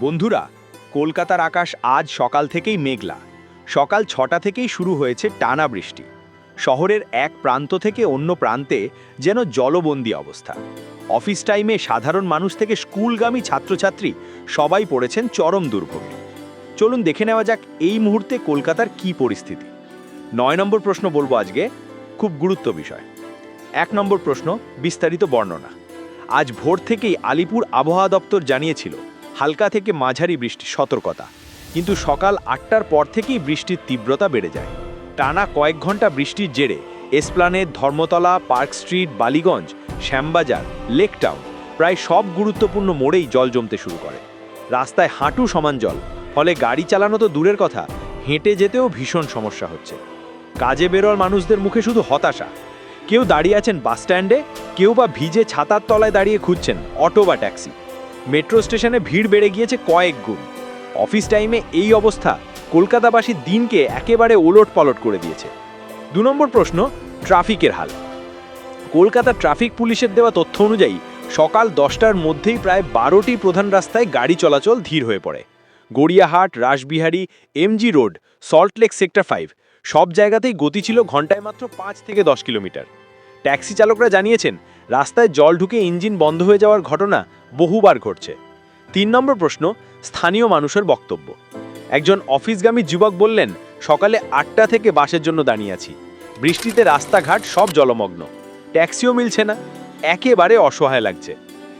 বন্ধুরা, কলকাতার আকাশ আজ সকাল থেকেই মেঘলা। সকাল ছটা থেকেই শুরু হয়েছে টানা বৃষ্টি। শহরের এক প্রান্ত থেকে অন্য প্রান্তে যেন জলবন্দি অবস্থা। অফিস টাইমে সাধারণ মানুষ থেকে স্কুলগামী ছাত্রছাত্রী সবাই পড়েছেন চরম দুর্ভোগে। চলুন দেখে নেওয়া যাক এই মুহূর্তে কলকাতার কি পরিস্থিতি। নয় নম্বর প্রশ্ন বলব আজকে, খুব গুরুত্ব বিষয়। এক নম্বর প্রশ্ন, বিস্তারিত বর্ণনা। আজ ভোর থেকেই আলিপুর আবহাওয়া দপ্তর জানিয়েছিল হালকা থেকে মাঝারি বৃষ্টির সতর্কতা। কিন্তু সকাল আটটার পর থেকেই বৃষ্টির তীব্রতা বেড়ে যায়। টানা কয়েক ঘণ্টা বৃষ্টির জেরে Esplanade Dharmatala, Park Street, Ballygunge, Shyambazar, Lake Town প্রায় সব গুরুত্বপূর্ণ মোড়েই জল জমতে শুরু করে। রাস্তায় হাঁটু সমান জল, ফলে গাড়ি চালানো তো দূরের কথা, হেঁটে যেতেও ভীষণ সমস্যা হচ্ছে। কাজে বেরোর মানুষদের মুখে শুধু হতাশা। কেউ দাঁড়িয়ে আছেন বাস স্ট্যান্ডে কেউ বা ভিজে ছাতার তলায় দাঁড়িয়ে খুঁজছেন অটো বা ট্যাক্সি। মেট্রো স্টেশনে ভিড় বেড়ে গিয়েছে কয়েক গুণ। অফিস টাইমে এই অবস্থা কলকাতাবাসীর দিনকে একেবারে ওলট পালট করে দিয়েছে। দু নম্বর প্রশ্ন, ট্রাফিকের হাল। কলকাতা ট্রাফিক পুলিশের দেওয়া তথ্য অনুযায়ী, সকাল দশটার মধ্যেই প্রায় বারোটি প্রধান রাস্তায় গাড়ি চলাচল ধীর হয়ে পড়ে। Gariahat, Rashbehari, MG road Salt Lake sector five, সব জায়গাতেই গতি ছিল ঘন্টায় মাত্র পাঁচ থেকে দশ কিলোমিটার। ট্যাক্সি চালকরা জানিয়েছেন, রাস্তায় জল ঢুকে ইঞ্জিন বন্ধ হয়ে যাওয়ার ঘটনা বহুবার ঘটছে। তিন নম্বর প্রশ্ন, স্থানীয় মানুষের বক্তব্য। একজন অফিসগামী যুবক বললেন, সকালে আটটা থেকে বাসের জন্য দাঁড়িয়ে আছি। বৃষ্টিতে রাস্তাঘাট সব জলমগ্ন। ট্যাক্সিও মিলছে না। একেবারে অসহায় লাগছে।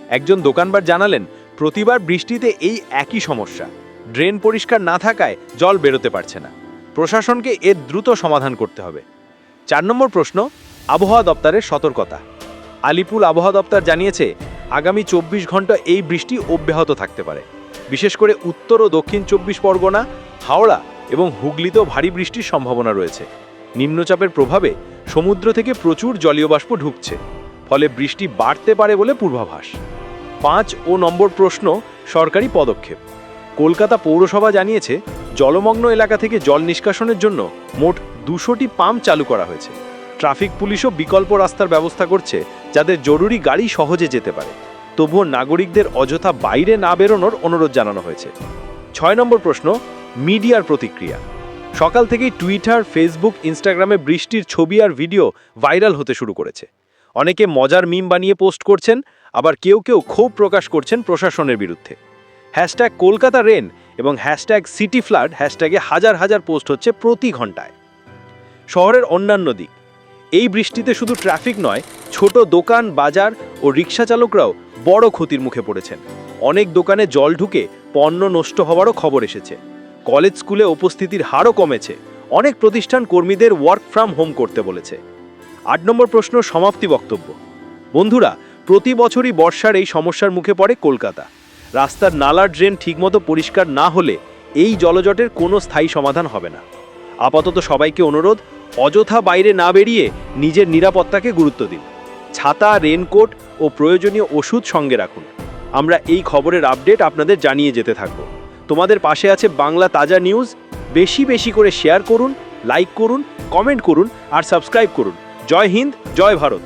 একজন দোকানবার জানালেন, প্রতিবার বৃষ্টিতে এই একই সমস্যা। ড্রেন পরিষ্কার না থাকায় জল বেরোতে পারছে না। প্রশাসনকে এর দ্রুত সমাধান করতে হবে। চার নম্বর প্রশ্ন, আবহাওয়া দপ্তরের সতর্কতা। আলিপুর আবহাওয়া দপ্তর জানিয়েছে আগামী চব্বিশ ঘণ্টা এই বৃষ্টি অব্যাহত থাকতে পারে। বিশেষ করে উত্তর ও দক্ষিণ চব্বিশ পরগনা, হাওড়া এবং হুগলিতেও ভারী বৃষ্টির সম্ভাবনা রয়েছে। নিম্নচাপের প্রভাবে সমুদ্র থেকে প্রচুর জলীয় বাষ্প ঢুকছে, ফলে বৃষ্টি বাড়তে পারে বলে পূর্বাভাস। পাঁচ ও নম্বর প্রশ্ন, সরকারি পদক্ষেপ। কলকাতা পৌরসভা জানিয়েছে, জলমগ্ন এলাকা থেকে জল নিষ্কাশনের জন্য মোট দুশোটি পাম্প চালু করা হয়েছে। ট্রাফিক পুলিশও বিকল্প রাস্তার ব্যবস্থা করছে যাদের জরুরি গাড়ি সহজে যেতে পারে। তবুও নাগরিকদের অযথা বাইরে না বেরোনোর অনুরোধ জানানো হয়েছে। ছয় নম্বর প্রশ্ন, মিডিয়ার প্রতিক্রিয়া। সকাল থেকেই টুইটার, ফেসবুক, ইনস্টাগ্রামে বৃষ্টির ছবি আর ভিডিও ভাইরাল হতে শুরু করেছে। অনেকে মজার মিম বানিয়ে পোস্ট করছেন, আবার কেউ কেউ ক্ষোভ প্রকাশ করছেন প্রশাসনের বিরুদ্ধে। হ্যাশট্যাগ কলকাতা রেন এবং হ্যাশট্যাগ সিটি ফ্লাড, হ্যাশট্যাগে হাজার হাজার পোস্ট হচ্ছে প্রতি ঘন্টায়। শহরের অন্যান্য দিক এই বৃষ্টিতে শুধু ট্রাফিক নয়, ছোট দোকান, বাজার ও রিক্সা চালকরাও বড় ক্ষতির মুখে পড়েছেন। অনেক দোকানে জল ঢুকে পণ্য নষ্ট হওয়ারও খবর এসেছে। কলেজ স্কুলে উপস্থিতির হারও কমেছে। অনেক প্রতিষ্ঠান কর্মীদের ওয়ার্ক ফ্রম হোম করতে বলেছে। আট নম্বর প্রশ্ন, সমাপ্তি বক্তব্য। বন্ধুরা, প্রতি বছরই বর্ষার এই সমস্যার মুখে পড়ে কলকাতা। রাস্তার নালার ড্রেন ঠিকমতো পরিষ্কার না হলে এই জলজটের কোনো স্থায়ী সমাধান হবে না। আপাতত সবাইকে অনুরোধ অযথা বাইরে না বেরিয়ে নিজের নিরাপত্তাকে গুরুত্ব দিন। ছাতা, রেনকোট ও প্রয়োজনীয় ওষুধ সঙ্গে রাখুন। আমরা এই খবরের আপডেট আপনাদের জানিয়ে যেতে থাকব। তোমাদের পাশে আছে বাংলা তাজা নিউজ। বেশি বেশি করে শেয়ার করুন, লাইক করুন, কমেন্ট করুন আর সাবস্ক্রাইব করুন। জয় হিন্দ, জয় ভারত।